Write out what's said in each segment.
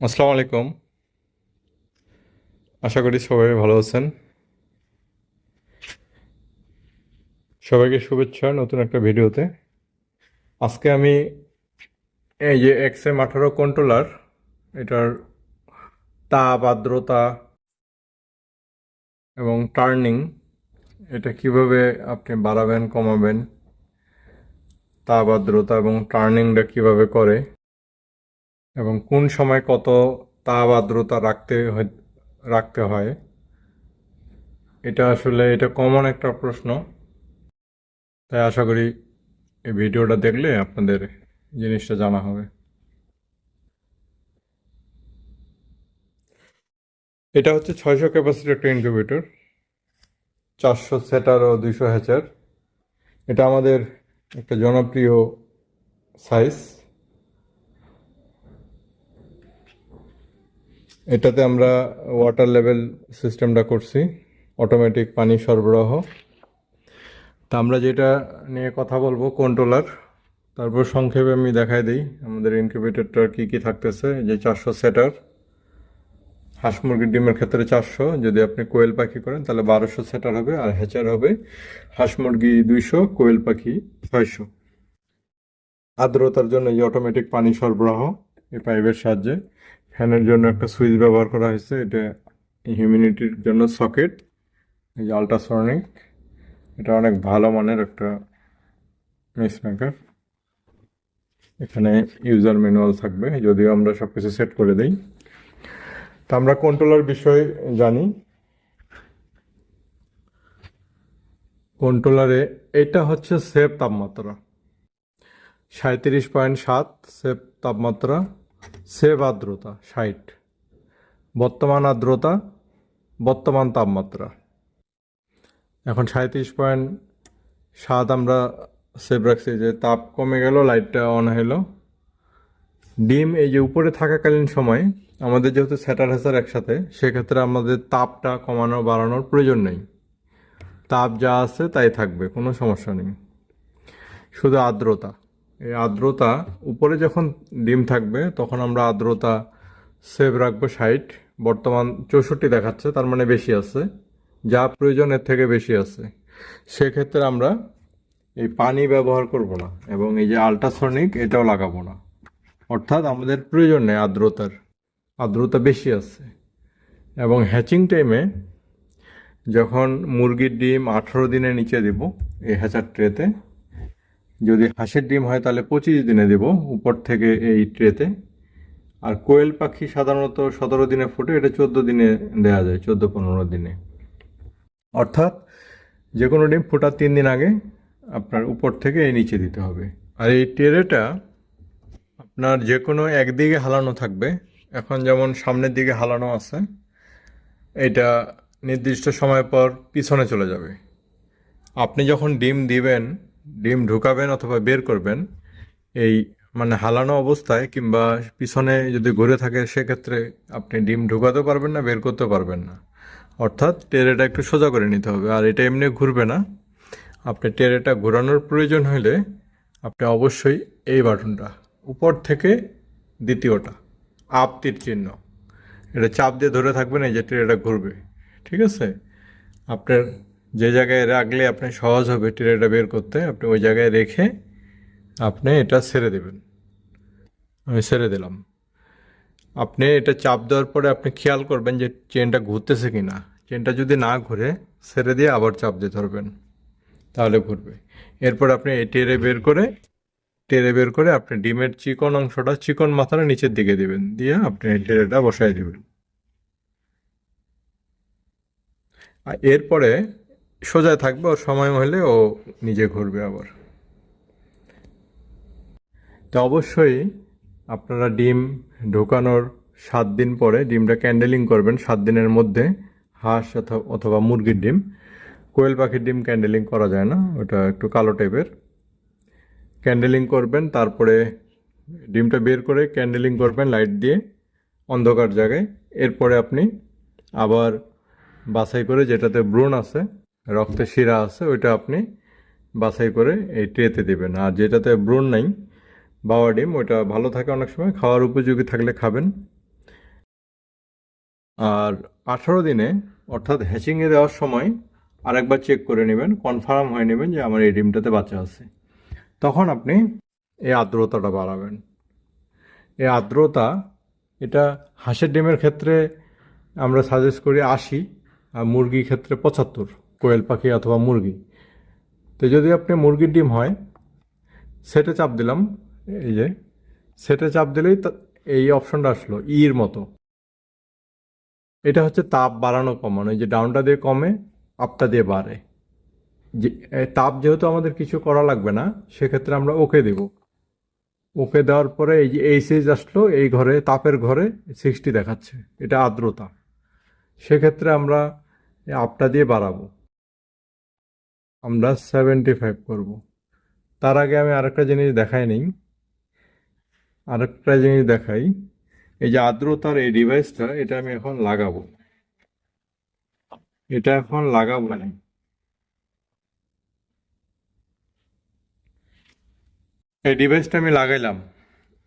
আসসালামু আলাইকুম। আশা করি সবাই ভালো আছেন। সবাইকে শুভেচ্ছা নতুন একটা ভিডিওতে। আজকে আমি এই যে এক্স এম আঠারো কন্ট্রোলার এটার তাপ আর্দ্রতা এবং টার্নিং এটা কীভাবে আপনি বাড়াবেন, কমাবেন তাপ আর্দ্রতা এবং টার্নিংটা কীভাবে করে এবং কোন সময় কত তাপ আর্দ্রতা রাখতে রাখতে হয়? এটা আসলে এটা কমন একটা প্রশ্ন। তাই আশা করি এই ভিডিওটা দেখলে আপনাদের জিনিসটা জানা হবে। এটা হচ্ছে ছয়শো ক্যাপাসিটি একটা ইনকিউবেটর চারশো সেটার ও দুইশো হ্যাচার। এটা আমাদের একটা জনপ্রিয় সাইজ এটাতে আমরা ওয়াটার লেভেল সিস্টেমটা করছি অটোমেটিক পানি সরবরাহ। তা আমরা যেটা নিয়ে কথা বলব কন্ট্রোলার তারপর সংক্ষেপে আমি দেখাই দিই, আমাদের ইনকিউবেটরটার কী কী থাকতেছে যে চারশো সেটার হাঁস মুরগির ডিমের ক্ষেত্রে চারশো, যদি আপনি কোয়েল পাখি করেন তাহলে বারোশো সেটার হবে আর হ্যাচার হবে হাঁস মুরগি দুইশো, কোয়েল পাখি ছয়শো। আর্দ্রতার জন্য এই অটোমেটিক পানি সরবরাহ এই পাইপের সাহায্যে। ফ্যানের জন্য একটা সুইচ ব্যবহার করা হয়েছে। এটা হিউমিডিটির জন্য সকেট, এই যে আল্ট্রাসনিক। এটা অনেক ভালো মানের একটা মেস মেকার এখানে ইউজার ম্যানুয়াল থাকবে, যদিও আমরা সব কিছু সেট করে দিই। তা আমরা কন্ট্রোলার বিষয়ে জানি। কন্ট্রোলারে এটা হচ্ছে সেভ তাপমাত্রা। সাঁত্রিশ পয়েন্ট সাত সেভ তাপমাত্রা। সেভ আর্দ্রতা ষাট। বর্তমান আর্দ্রতা, বর্তমান তাপমাত্রা। এখন সাঁত্রিশ পয়েন্ট সাত আমরা সেভ রাখছি যে তাপ কমে গেল, লাইটটা অন হলো। ডিম এই যে উপরে থাকাকালীন সময় আমাদের যেহেতু স্যাটার একসাথে, সেক্ষেত্রে আমাদের তাপটা কমানো, বাড়ানোর প্রয়োজন নেই। তাপ যা আছে তাই থাকবে, কোনো সমস্যা নেই। শুধু আর্দ্রতা। আর্দ্রতা, উপরে যখন ডিম থাকবে, তখন আমরা আর্দ্রতা সেভ রাখব ষাট। বর্তমান চৌষট্টি দেখাচ্ছে, তার মানে বেশি আছে। যা প্রয়োজনের থেকে বেশি আছে। সেক্ষেত্রে আমরা এই পানি ব্যবহার করব না, এবং এই যে আল্ট্রাসনিক, এটাও লাগাবো না। অর্থাৎ আমাদের প্রয়োজন নেই আর্দ্রতার। আর্দ্রতা বেশি আছে। এবং হ্যাচিং টাইমে যখন মুরগির ডিম আঠারো দিনের নিচে দেব, এই হ্যাচার ট্রেতে যদি হাঁসের ডিম হয় তাহলে পঁচিশ দিনে দেব উপর থেকে এই ট্রেতে। আর কোয়েল পাখি সাধারণত সতেরো দিনে ফোটে, এটা চোদ্দ দিনে দেওয়া যায়, চোদ্দ পনেরো দিনে। অর্থাৎ যে কোনো ডিম ফোটার তিন দিন আগে আপনার উপর থেকে এই নিচে দিতে হবে। আর এই ট্রেটা আপনার যে কোনো একদিকে হালানো থাকবে। এখন যেমন সামনের দিকে হালানো আছে, এটা নির্দিষ্ট সময় পর পিছনে চলে যাবে। আপনি যখন ডিম দিবেন ডিম ঢুকাবেন অথবা বের করবেন, এই মানে হালানো অবস্থায় কিংবা পিছনে যদি ঘুরে থাকে, সেক্ষেত্রে আপনি ডিম ঢুকাতে পারবেন না, বের করতে পারবেন না। অর্থাৎ টেরেটা একটু সোজা করে নিতে হবে, আর এটা এমনি ঘুরবে না। আপনি টেরেটা ঘোরানোর প্রয়োজন হলে আপনি অবশ্যই এই বাটনটা, উপর থেকে দ্বিতীয়টা আপ তীর চিহ্ন। এটা চাপ দিয়ে ধরে থাকবেন, এই যে টেরেটা ঘুরবে, ঠিক আছে? আপনার যে জায়গায় রাখলে আপনি সহজ হবে ট্রেটা বের করতে, আপনি ওই জায়গায় রেখে আপনি এটা ছেড়ে দেবেন। আমি ছেড়ে দিলাম। আপনি এটা চাপ দেওয়ার পরে আপনি খেয়াল করবেন যে চেনটা ঘুরতেছে কি না চেনটা যদি না ঘুরে, ছেড়ে দিয়ে আবার চাপ দিয়ে ধরবেন, তাহলে ঘুরবে। এরপর আপনি টেরে বের করে, টেরে বের করে আপনি ডিমের চিকন অংশটা চিকন মাথাটা নিচের দিকে দিবেন, দিয়ে আপনি টেরেটা বসায় দেবেন। আর এরপরে সোজা থাকবে, ওর সময় হলে ও নিজে ঘুরবে আবার। তো অবশ্যই আপনারা ডিম ঢোকানোর সাত দিন পরে, ডিমটা ক্যান্ডেলিং করবেন সাত দিনের মধ্যে, হাঁস অথ- অথবা মুরগির ডিম। কোয়েল পাখির ডিম ক্যান্ডেলিং করা যায় না, ওটা একটু কালো টাইপের। ক্যান্ডেলিং করবেন, তারপরে ডিমটা বের করে ক্যান্ডেলিং করবেন লাইট দিয়ে অন্ধকার জায়গায়। এরপরে আপনি আবার বাছাই করে যেটাতে ব্রণ আছে রক্তের শিরা আছে, ওইটা আপনি বাছাই করে এই ট্রেতে দেবেন। আর যেটাতে ব্রণ নাই বাবা ডিম, ওইটা ভালো থাকে অনেক সময়, খাওয়ার উপযোগী থাকলে খাবেন। আর আঠারো দিনে, অর্থাৎ হ্যাচিংয়ে দেওয়ার সময় আরেকবার চেক করে নেবেন, কনফার্ম হয়ে নেবেন যে আমার এই ডিমটাতে বাচ্চা আছে। তখন আপনি এই আর্দ্রতাটা বাড়াবেন। এই আর্দ্রতা, এটা হাঁসের ডিমের ক্ষেত্রে আমরা সাজেস্ট করি আশি, আর মুরগির ক্ষেত্রে পঁচাত্তর। কোয়েল পাখি অথবা মুরগি। তো যদি আপনি মুরগির ডিম হয়, সেটে চাপ দিলাম, এই যে, সেটে চাপ দিলেই এই অপশনটা আসলো, ইর মতো। এটা হচ্ছে তাপ বাড়ানো কমানো, এই যে ডাউনটা দিয়ে কমে, আপটা দিয়ে বাড়ে। যে তাপ যেহেতু আমাদের কিছু করা লাগবে না, সেক্ষেত্রে আমরা ওকে দেব। ওকে দেওয়ার পরে এই যে, এই সিজ আসলো, এই ঘরে, তাপের ঘরে সিক্সটি দেখাচ্ছে, এটা আর্দ্রতা। সেক্ষেত্রে আমরা আপটা দিয়ে বাড়াবো। আমরা সেভেন্টি ফাইভ করব। তার আগে আমি আরেকটা জিনিস দেখাই নেই। আরেকটা জিনিস দেখাই। এই যে আর্দ্রতার এই ডিভাইসটা এটা আমি এখন লাগাবো। এটা এখন লাগাবো না। এই ডিভাইসটা আমি লাগাইলাম।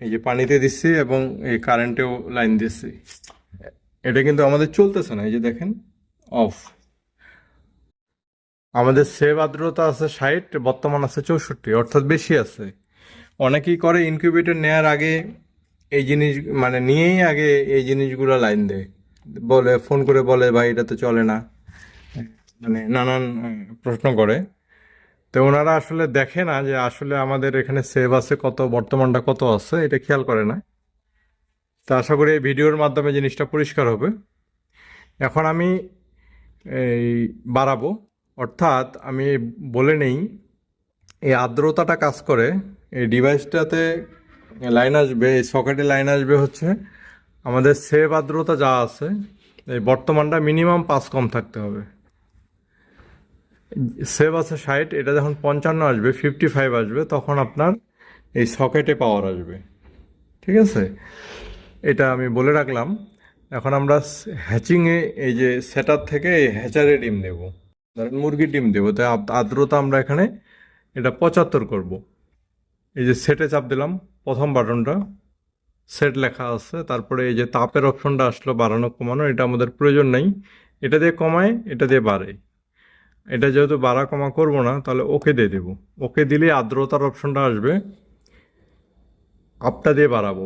এই যে পানিতে দিচ্ছি এবং এই কারেন্টেও লাইন দিচ্ছি। এটা কিন্তু আমাদের চলতেছে না, এই যে দেখেন অফ আমাদের সেভ আর্দ্রতা আছে ষাট, বর্তমান আছে চৌষট্টি, অর্থাৎ বেশি আছে। অনেকেই করে ইনকিউবেটর নেয়ার আগে এই জিনিস মানে নিয়েই আগে এই জিনিসগুলো লাইন দেয়। বলে, ফোন করে বলে, ভাই, এটা তো চলে না। মানে নানান প্রশ্ন করে। তো ওনারা আসলে দেখে না যে আসলে আমাদের এখানে সেভ আছে কত, বর্তমানটা কত আছে, এটা খেয়াল করে না। তো আশা করি এই ভিডিওর মাধ্যমে জিনিসটা পরিষ্কার হবে। এখন আমি এই বাড়াবো। অর্থাৎ আমি বলে নেই, এই আর্দ্রতাটা কাজ করে, এই ডিভাইসটাতে লাইন আসবে, এই সকেটে লাইন আসবে হচ্ছে আমাদের সেভ আর্দ্রতা যা আছে, এই বর্তমানটা মিনিমাম পাঁচ কম থাকতে হবে। সেভ আছে ষাট, এটা যখন পঞ্চান্ন আসবে, ফিফটি ফাইভ আসবে, তখন আপনার এই সকেটে পাওয়ার আসবে। ঠিক আছে? এটা আমি বলে রাখলাম। এখন আমরা হ্যাচিংয়ে এই যে সেটার থেকে এই হ্যাচারে ডিম দেব। ধরেন মুরগির ডিম দেবো, তাই আর্দ্রতা আমরা এখানে এটা পঁচাত্তর করব। এই যে সেটে চাপ দিলাম, প্রথম বাটনটা, সেট লেখা আছে, তারপরে এই যে তাপের অপশনটা আসলো, বাড়ানো, কমানো, এটা আমাদের প্রয়োজন নেই। এটা দিয়ে কমায়, এটা দিয়ে বাড়ে। এটা যেহেতু বাড়া, কমা করব না, তাহলে ওকে দিয়ে দেবো। ওকে দিলে আর্দ্রতার অপশনটা আসবে। আপটা দিয়ে বাড়াবো।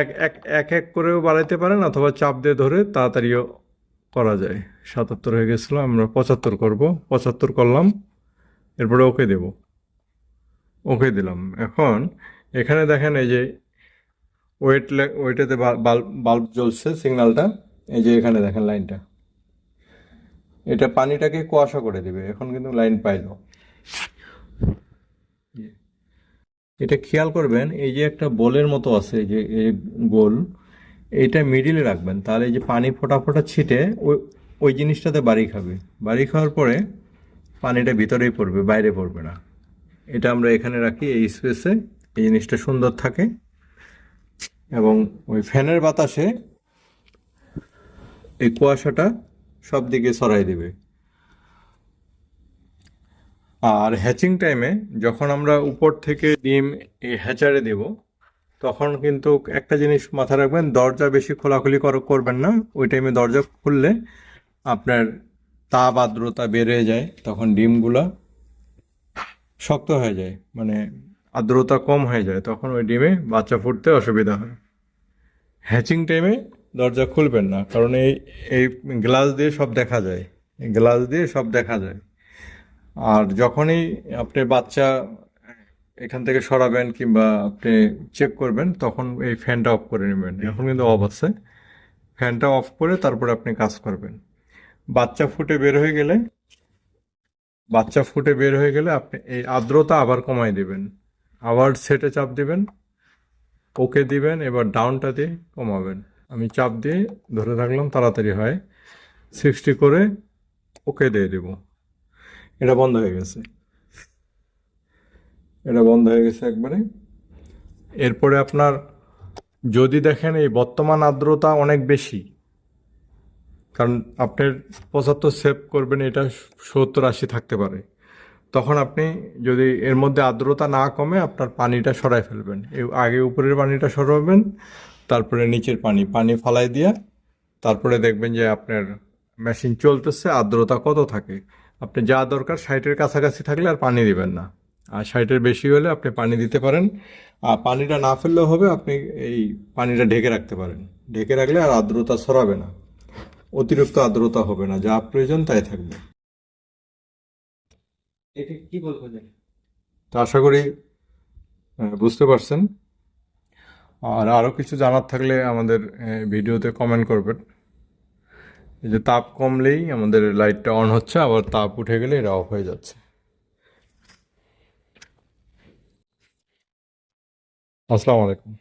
এক এক এক এক করেও বাড়াইতে পারেন, অথবা চাপ দিয়ে ধরে তাড়াতাড়িও করা যায়। সাতাত্তর হয়ে গেছিল, আমরা পঁচাত্তর করব। পঁচাত্তর করলাম, এরপরে ওকে দেব। ওকে দিলাম। এখন এখানে দেখেন এই যে ওয়েট ওয়েটেতে বাল্ব বাল্ব জ্বলছে সিগন্যালটা এই যে এখানে দেখেন লাইনটা। এটা পানিটাকে কুয়াশা করে দেবে। এখন কিন্তু লাইন পাইল। এটা খেয়াল করবেন, এই যে একটা বলের মতো আছে, এই যে, এই গোল এইটা মিডিলে রাখবেন, তাহলে যে পানি ফোটা ফোটা ছিটে ওই ওই জিনিসটাতে বাড়ি খাবে। বাড়ি খাওয়ার পরে পানিটা ভিতরেই পড়বে, বাইরে পড়বে না। এটা আমরা এখানে রাখি, এই স্পেসে এই জিনিসটা সুন্দর থাকে। এবং ওই ফ্যানের বাতাসে এই কুয়াশাটা সব দিকে ছড়াই দেবে। আর হ্যাচিং টাইমে যখন আমরা উপর থেকে ডিম এই হ্যাচারে দেব তখন কিন্তু একটা জিনিস মাথায় রাখবেন, দরজা বেশি খোলাখুলি কর- করবেন না। ওই টাইমে দরজা খুললে আপনার তাপ আর্দ্রতা বেড়ে যায়, তখন ডিমগুলা শক্ত হয়ে যায় মানে আর্দ্রতা কম হয়ে যায়, তখন ওই ডিমে বাচ্চা ফুটতে অসুবিধা হয়। হ্যাচিং টাইমে দরজা খুলবেন না, কারণ এই এই গ্লাস দিয়ে সব দেখা যায় গ্লাস দিয়ে সব দেখা যায়। আর যখনই আপনি বাচ্চা এখান থেকে সরাবেন কিংবা আপনি চেক করবেন তখন এই ফ্যানটা অফ করে নেবেন। এখন কিন্তু অফ আছে। ফ্যানটা অফ করে তারপরে আপনি কাজ করবেন। বাচ্চা ফুটে বের হয়ে গেলে বাচ্চা ফুটে বের হয়ে গেলে আপনি এই আর্দ্রতা আবার কমাই দিবেন। আবার সেটে চাপ দিবেন ওকে দিবেন এবার ডাউনটা দিয়ে কমাবেন। আমি চাপ দিয়ে ধরে রাখলাম তাড়াতাড়ি হয়। সিক্সটি করে ওকে দিয়ে দেবো। এটা বন্ধ হয়ে গেছে। এটা বন্ধ হয়ে গেছে একবারে। এরপরে আপনার যদি দেখেন এই বর্তমান আর্দ্রতা অনেক বেশি, কারণ আপনার পঁচাত্তর সেভ করবেন, এটা সত্তর আশি থাকতে পারে। তখন আপনি যদি এর মধ্যে আর্দ্রতা না কমে, আপনার পানিটা সরাই ফেলবেন। আগে উপরের পানিটা সরাবেন, তারপরে নিচের পানি পানি ফালাই দিয়া তারপরে দেখবেন যে আপনার মেশিন চলতেছে, আর্দ্রতা কত থাকে। আপনি যা দরকার, ষাটের কাছাকাছি থাকলে আর পানি দিবেন না। আর ষাটের বেশি হলে আপনি পানি দিতে পারেন। আর পানিটা না ফেললেও হবে আপনি এই পানিটা ঢেকে রাখতে পারেন। ঢেকে রাখলে আর আর্দ্রতা ছড়াবে না। অতিরিক্ত আর্দ্রতা হবে না যা প্রয়োজন তাই থাকবে। এটা কি বলব তো আশা করি বুঝতে পারছেন। আর আরও কিছু জানার থাকলে আমাদের ভিডিওতে কমেন্ট করবেন। এই যে তাপ কমলেই আমাদের লাইটটা অন হচ্ছে আবার তাপ উঠে গেলে এটা অফ হয়ে যাচ্ছে। আসসালামু আলাইকুম।